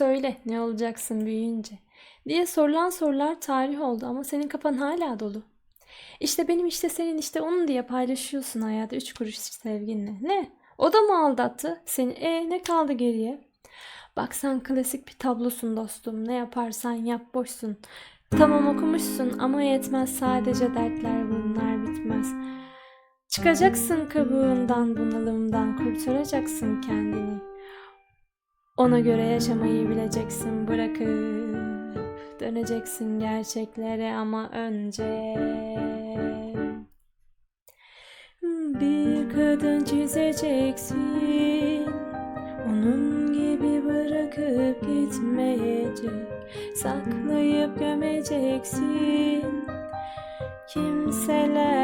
Söyle ne olacaksın büyüyünce diye sorulan sorular tarih oldu ama senin kafan hala dolu. İşte benim işte senin işte onun diye paylaşıyorsun hayatı üç kuruş sevginle. Ne? O da mı aldattı? Seni e ne kaldı geriye? Bak sen klasik bir tablosun dostum. Ne yaparsan yap boşsun. Tamam okumuşsun ama yetmez sadece dertler bunlar bitmez. Çıkacaksın kabuğundan bunalımdan kurtaracaksın kendini. Ona göre yaşamayı bileceksin bırakıp döneceksin gerçeklere ama önce. Bir kadın çizeceksin onun gibi bırakıp gitmeyecek saklayıp gömeceksin. Kimseler